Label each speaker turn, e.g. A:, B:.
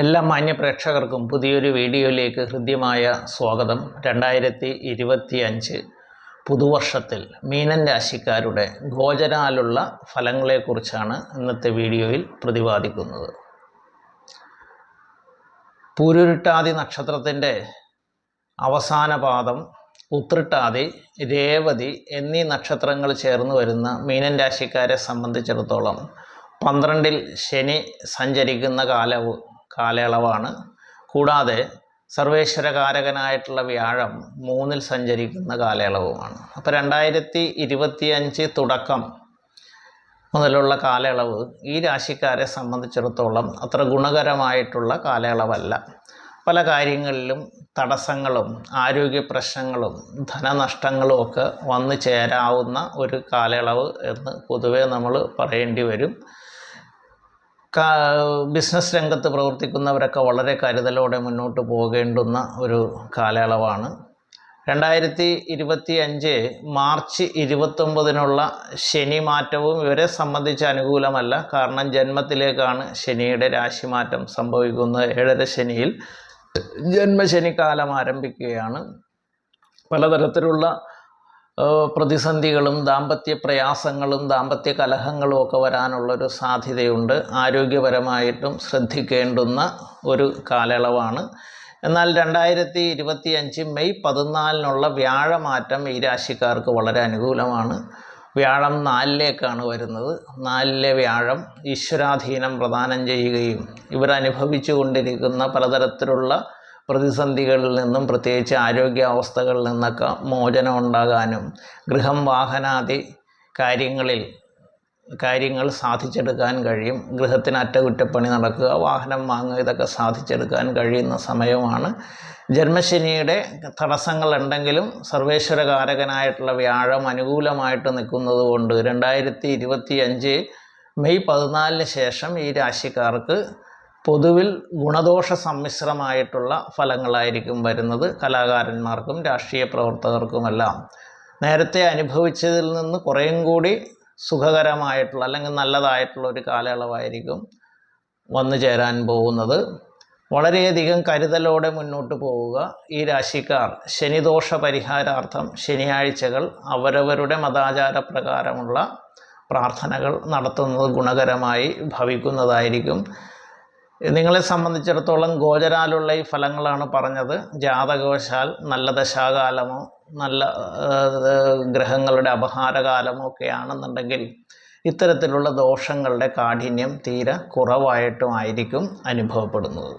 A: എല്ലാ മാന്യ പ്രേക്ഷകർക്കും പുതിയൊരു വീഡിയോയിലേക്ക് ഹൃദ്യമായ സ്വാഗതം. രണ്ടായിരത്തി ഇരുപത്തി അഞ്ച് പുതുവർഷത്തിൽ മീനൻ രാശിക്കാരുടെ ഗോചരാലുള്ള ഫലങ്ങളെക്കുറിച്ചാണ് ഇന്നത്തെ വീഡിയോയിൽ പ്രതിപാദിക്കുന്നത്. പൂരുരുട്ടാതി നക്ഷത്രത്തിന്റെ അവസാന പാദം ഉത്രട്ടാതി രേവതി എന്നീ നക്ഷത്രങ്ങൾ ചേർന്ന് വരുന്ന മീനൻ രാശിക്കാരെ സംബന്ധിച്ചിടത്തോളം പന്ത്രണ്ടിൽ ശനി സഞ്ചരിക്കുന്ന കാലവ് കാലയളവാണ്. കൂടാതെ സർവേശ്വരകാരകനായിട്ടുള്ള വ്യാഴം മൂന്നിൽ സഞ്ചരിക്കുന്ന കാലയളവുമാണ്. അപ്പോൾ രണ്ടായിരത്തി ഇരുപത്തി അഞ്ച് തുടക്കം മുതലുള്ള കാലയളവ് ഈ രാശിക്കാരെ സംബന്ധിച്ചിടത്തോളം അത്ര ഗുണകരമായിട്ടുള്ള കാലയളവല്ല. പല കാര്യങ്ങളിലും തടസ്സങ്ങളും ആരോഗ്യ പ്രശ്നങ്ങളും ധനനഷ്ടങ്ങളും ഒക്കെ വന്നു ചേരാവുന്ന ഒരു കാലയളവ് എന്ന് പൊതുവേ നമ്മൾ പറയേണ്ടി വരും. ബിസിനസ് രംഗത്ത് പ്രവർത്തിക്കുന്നവരൊക്കെ വളരെ കരുതലോടെ മുന്നോട്ട് പോകേണ്ടുന്ന ഒരു കാലയളവാണ്. രണ്ടായിരത്തി ഇരുപത്തി അഞ്ച് മാർച്ച് ഇരുപത്തൊമ്പതിനുള്ള ശനി മാറ്റവും ഇവരെ സംബന്ധിച്ച് അനുകൂലമല്ല. കാരണം ജന്മത്തിലേക്കാണ് ശനിയുടെ രാശിമാറ്റം സംഭവിക്കുന്നത്. ഏഴര ശനിയിൽ ജന്മശനിക്കാലം ആരംഭിക്കുകയാണ്. പലതരത്തിലുള്ള പ്രതിസന്ധികളും ദാമ്പത്യ പ്രയാസങ്ങളും ദാമ്പത്യ കലഹങ്ങളും ഒക്കെ വരാനുള്ളൊരു സാധ്യതയുണ്ട്. ആരോഗ്യപരമായിട്ടും ശ്രദ്ധിക്കേണ്ടുന്ന ഒരു കാലയളവാണ്. എന്നാൽ രണ്ടായിരത്തി ഇരുപത്തി അഞ്ച് മെയ് പതിനാലിനുള്ള വ്യാഴമാറ്റം ഈ രാശിക്കാർക്ക് വളരെ അനുകൂലമാണ്. വ്യാഴം നാലിലേക്കാണ് വരുന്നത്. നാലിലെ വ്യാഴം ഈശ്വരാധീനം പ്രദാനം ചെയ്യുകയും ഇവരനുഭവിച്ചു കൊണ്ടിരിക്കുന്ന പലതരത്തിലുള്ള പ്രതിസന്ധികളിൽ നിന്നും പ്രത്യേകിച്ച് ആരോഗ്യാവസ്ഥകളിൽ നിന്നൊക്കെ മോചനം ഉണ്ടാകാനും ഗൃഹം വാഹനാദി കാര്യങ്ങളിൽ കാര്യങ്ങൾ സാധിച്ചെടുക്കാൻ കഴിയും. ഗൃഹത്തിന് അറ്റകുറ്റപ്പണി നടക്കുക വാഹനം വാങ്ങുക ഇതൊക്കെ സാധിച്ചെടുക്കാൻ കഴിയുന്ന സമയമാണ്. ജന്മശനിയുടെ തടസ്സങ്ങളുണ്ടെങ്കിലും സർവേശ്വരകാരകനായിട്ടുള്ള വ്യാഴം അനുകൂലമായിട്ട് നിൽക്കുന്നത് കൊണ്ട് രണ്ടായിരത്തി ഇരുപത്തി അഞ്ച് മെയ് പതിനാലിന് ശേഷം ഈ രാശിക്കാർക്ക് പൊതുവിൽ ഗുണദോഷ സമ്മിശ്രമായിട്ടുള്ള ഫലങ്ങളായിരിക്കും വരുന്നത് കലാകാരന്മാർക്കും രാഷ്ട്രീയ പ്രവർത്തകർക്കുമെല്ലാം. നേരത്തെ അനുഭവിച്ചതിൽ നിന്ന് കുറേയും കൂടി സുഖകരമായിട്ടുള്ള അല്ലെങ്കിൽ നല്ലതായിട്ടുള്ള ഒരു കാലയളവായിരിക്കും വന്നു ചേരാൻ പോകുന്നത്. വളരെയധികം കരുതലോടെ മുന്നോട്ട് പോവുക. ഈ രാശിക്കാർ ശനിദോഷ പരിഹാരാർത്ഥം ശനിയാഴ്ചകൾ അവരവരുടെ മതാചാര പ്രകാരമുള്ള പ്രാർത്ഥനകൾ നടത്തുന്നത് ഗുണകരമായി ഭവിക്കുന്നതായിരിക്കും. നിങ്ങളെ സംബന്ധിച്ചിടത്തോളം ഗോചരാലുള്ള ഈ ഫലങ്ങളാണ് പറഞ്ഞത്. ജാതകവശാൽ നല്ല ദശാകാലമോ നല്ല ഗ്രഹങ്ങളുടെ അപഹാരകാലമോ ഒക്കെ ആണെന്നുണ്ടെങ്കിൽ ഇത്തരത്തിലുള്ള ദോഷങ്ങളുടെ കാഠിന്യം തീരെ കുറവായിട്ടുമായിരിക്കും അനുഭവപ്പെടുന്നത്.